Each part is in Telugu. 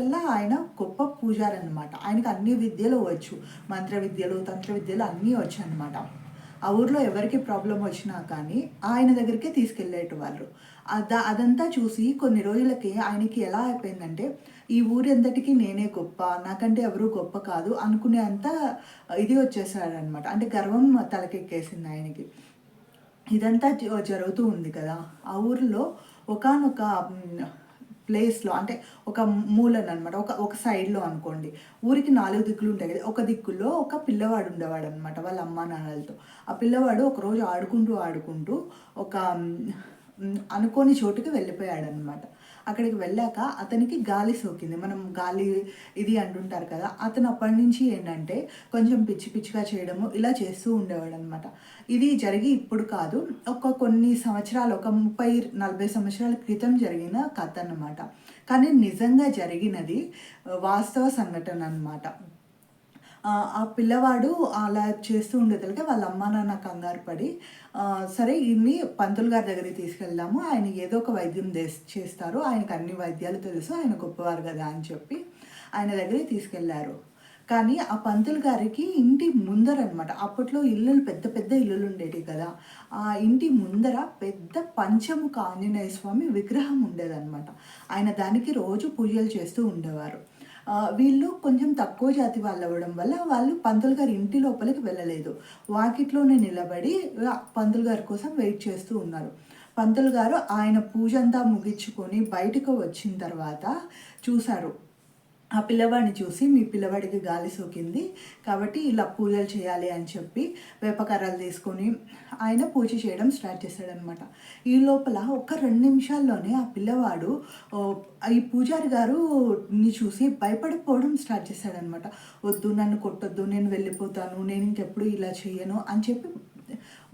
వల్ల ఆయన గొప్ప పూజారి అనమాట ఆయనకు అన్ని విద్యలు వచ్చు. మంత్ర విద్యలు తంత్ర విద్యలు అన్నీ వచ్చు అనమాట ఆ ఊర్లో ఎవరికి ప్రాబ్లం వచ్చినా కానీ ఆయన దగ్గరికే తీసుకెళ్ళేటి వాళ్ళు అద అదంతా చూసి కొన్ని రోజులకి ఆయనకి ఎలా అయిపోయిందంటే ఈ ఊరి నేనే గొప్ప నాకంటే ఎవరు గొప్ప కాదు అనుకునే అంత ఇది వచ్చేసాడనమాట అంటే గర్వం తలకెక్కేసింది ఆయనకి. ఇదంతా జ- జరుగుతూ ఉంది కదా. ఆ ఊరిలో ఒకనొక ప్లేస్లో అంటే ఒక మూలన అనమాట ఒక ఒక సైడ్లో అనుకోండి. ఊరికి నాలుగు దిక్కులు ఉంటాయి కదా ఒక దిక్కులో ఒక పిల్లవాడు ఉండేవాడు అనమాట వాళ్ళ అమ్మా నాన్నలతో. ఆ పిల్లవాడు ఒకరోజు ఆడుకుంటూ ఆడుకుంటూ ఒక అనుకోని చోటుకి వెళ్ళిపోయాడు అనమాట అక్కడికి వెళ్ళాక అతనికి గాలి సోకింది. మనం గాలి ఇది అంటుంటారు కదా అతను అప్పటి నుంచి ఏంటంటే కొంచెం పిచ్చి పిచ్చిగా చేయడము ఇలా చేస్తూ ఉండేవాడు అనమాట ఇది జరిగి ఇప్పుడు కాదు ఒక కొన్ని సంవత్సరాలు ఒక ముప్పై నలభై సంవత్సరాల క్రితం జరిగిన కథ అన్నమాట. కానీ నిజంగా జరిగినది వాస్తవ సంఘటన అనమాట ఆ పిల్లవాడు అలా చేస్తూ ఉండేదలికే వాళ్ళ అమ్మ నాన్న కంగారు పడి సరే ఇన్ని పంతులు గారి దగ్గరికి తీసుకెళ్దాము ఆయన ఏదో ఒక వైద్యం చేస్తారు ఆయనకు అన్ని వైద్యాలు తెలుసు ఆయన గొప్పవారు కదా అని చెప్పి ఆయన దగ్గరికి తీసుకెళ్ళారు. కానీ ఆ పంతులు గారికి ఇంటి ముందర అనమాట అప్పట్లో ఇల్లులు పెద్ద పెద్ద ఇల్లులు ఉండేవి కదా ఆ ఇంటి ముందర పెద్ద పంచముఖ ఆంజనేయ స్వామి విగ్రహం ఉండేదన్నమాట. ఆయన దానికి రోజు పూజలు చేస్తూ ఉండేవారు. వీళ్ళు కొంచెం తక్కువ జాతి వాళ్ళు అవ్వడం వల్ల వాళ్ళు పంతులు గారి ఇంటి లోపలికి వెళ్ళలేదు. వాకిట్లోనే నిలబడి పంతులు గారి కోసం వెయిట్ చేస్తూ ఉన్నారు. పంతులు గారు ఆయన పూజ అంతా ముగించుకొని బయటకు వచ్చిన తర్వాత చూశారు. ఆ పిల్లవాడిని చూసి మీ పిల్లవాడికి గాలి సోకింది. కాబట్టి ఇలా పూజలు చేయాలి అని చెప్పి వేపకర్రలు తీసుకొని ఆయన పూజ చేయడం స్టార్ట్ చేశాడనమాట ఈ లోపల ఒక రెండు నిమిషాల్లోనే ఆ పిల్లవాడు ఈ పూజారి గారు ని చూసి భయపడిపోవడం స్టార్ట్ చేశాడనమాట వద్దు నన్ను కొట్టొద్దు నేను వెళ్ళిపోతాను నేను ఇంకెప్పుడు ఇలా చేయను అని చెప్పి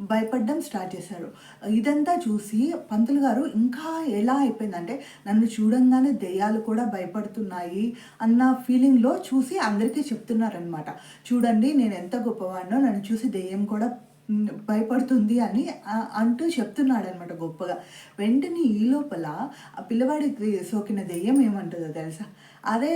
భయపడడం స్టార్ట్ చేశారు. ఇదంతా చూసి పంతులు గారు ఇంకా ఎలా అయిపోయిందంటే నన్ను చూడంగానే దెయ్యాలు కూడా భయపడుతున్నాయి అన్న ఫీలింగ్లో చూసి అందరికీ చెప్తున్నారనమాట చూడండి నేను ఎంత గొప్పవాడినో నన్ను చూసి దెయ్యం కూడా భయపడుతుంది అని అంటూ చెప్తున్నాడు అనమాట గొప్పగా. వెంటనే ఈ లోపల ఆ పిల్లవాడికి సోకిన దెయ్యం ఏమంటుందో తెలుసా? అదే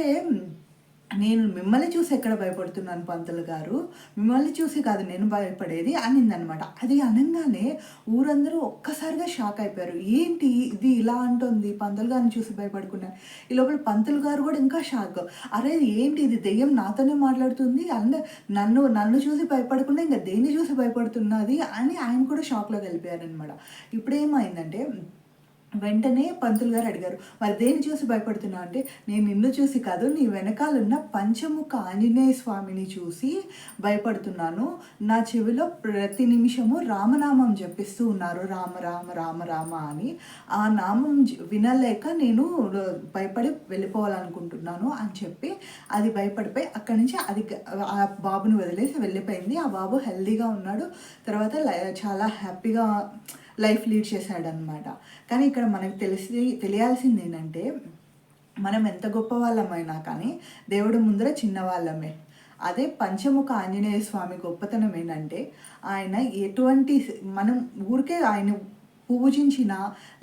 నేను మిమ్మల్ని చూసి ఎక్కడ భయపడుతున్నాను పంతులు గారు? మిమ్మల్ని చూసి కాదు నేను భయపడేది అనిందనమాట. అది అనగానే ఊరందరూ ఒక్కసారిగా షాక్ అయిపోయారు. ఏంటి ఇది ఇలా అంటుంది? పంతులు గారిని చూసి భయపడుకున్నాను. ఈ లోపల పంతులు గారు కూడా ఇంకా షాక్. అరే ఏంటి ఇది? దెయ్యం నాతోనే మాట్లాడుతుంది? అండ్ నన్ను నన్ను చూసి భయపడకుండా ఇంకా దేన్ని చూసి భయపడుతున్నది? అని ఆయన కూడా షాక్లోకి వెళ్ళిపోయారనమాట ఇప్పుడు ఏమైందంటే వెంటనే పంతులు గారు అడిగారు మరి దేని చూసి భయపడుతున్నావు అంటే నేను నిన్ను చూసి కాదు నీ వెనకాలన్న పంచముఖ ఆంజనేయ స్వామిని చూసి భయపడుతున్నాను. నా చెవిలో ప్రతి నిమిషము రామనామం జపిస్తూ ఉన్నారు. రామ రామ రామ రామ అని. ఆ నామం వినలేక నేను భయపడి వెళ్ళిపోవాలనుకుంటున్నాను అని చెప్పి అది భయపడిపోయి అక్కడి నుంచి అది ఆ బాబుని వదిలేసి వెళ్ళిపోయింది. ఆ బాబు హెల్దీగా ఉన్నాడు. తర్వాత లై- చాలా హ్యాపీగా లైఫ్ లీడ్ చేశాడనమాట కానీ ఇక్కడ మనకు తెలిసి తెలియాల్సింది ఏంటంటే మనం ఎంత గొప్ప వాళ్ళమైనా కానీ దేవుడు ముందర చిన్నవాళ్ళమే. అదే పంచముఖ ఆంజనేయ స్వామి గొప్పతనం ఏంటంటే ఆయన ఎటువంటి మనం ఊరికే ఆయన పూజించిన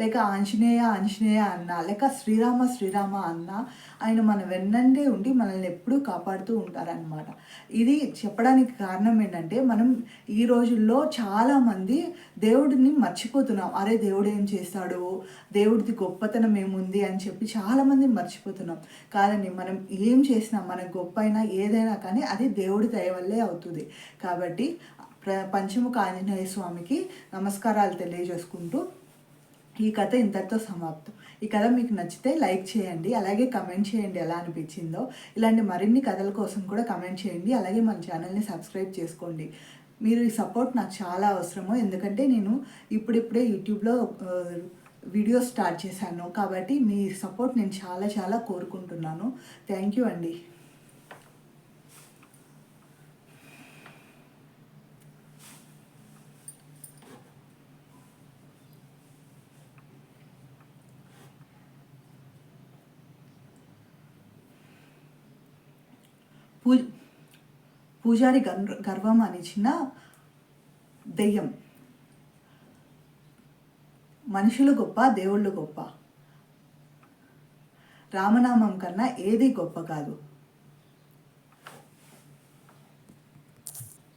లేక ఆంజనేయ ఆంజనేయ అన్న లేక శ్రీరామ శ్రీరామ అన్న ఆయన మన వెన్నంటే ఉండి మనల్ని ఎప్పుడూ కాపాడుతూ ఉంటారనమాట ఇది చెప్పడానికి కారణం ఏంటంటే మనం ఈ రోజుల్లో చాలామంది దేవుడిని మర్చిపోతున్నాం. అరే దేవుడు ఏం చేస్తాడు? దేవుడిది గొప్పతనం ఏముంది? అని చెప్పి చాలామంది మర్చిపోతున్నాం. కాదండి మనం ఏం చేసినా మన గొప్ప అయినా ఏదైనా కానీ అది దేవుడి దయ వల్లే అవుతుంది. కాబట్టి పంచముఖ ఆంజనేయ స్వామికి నమస్కారాలు తెలియజేసుకుంటూ ఈ కథ ఇంతటితో సమాప్తం. ఈ కథ మీకు నచ్చితే లైక్ చేయండి అలాగే కమెంట్ చేయండి ఎలా అనిపించిందో. ఇలాంటి మరిన్ని కథల కోసం కూడా కమెంట్ చేయండి అలాగే మన ఛానల్ని సబ్స్క్రైబ్ చేసుకోండి. మీరు ఈ సపోర్ట్ నాకు చాలా అవసరము ఎందుకంటే నేను ఇప్పుడిప్పుడే యూట్యూబ్లో వీడియో స్టార్ట్ చేశాను. కాబట్టి మీ సపోర్ట్ నేను చాలా చాలా కోరుకుంటున్నాను. థ్యాంక్ యూ అండి. పూ పూజారి గర్వ గర్వం అనిచిన దెయ్యం. మనుషులు గొప్ప దేవుళ్ళు గొప్ప. రామనామం కన్నా ఏది గొప్ప కాదు.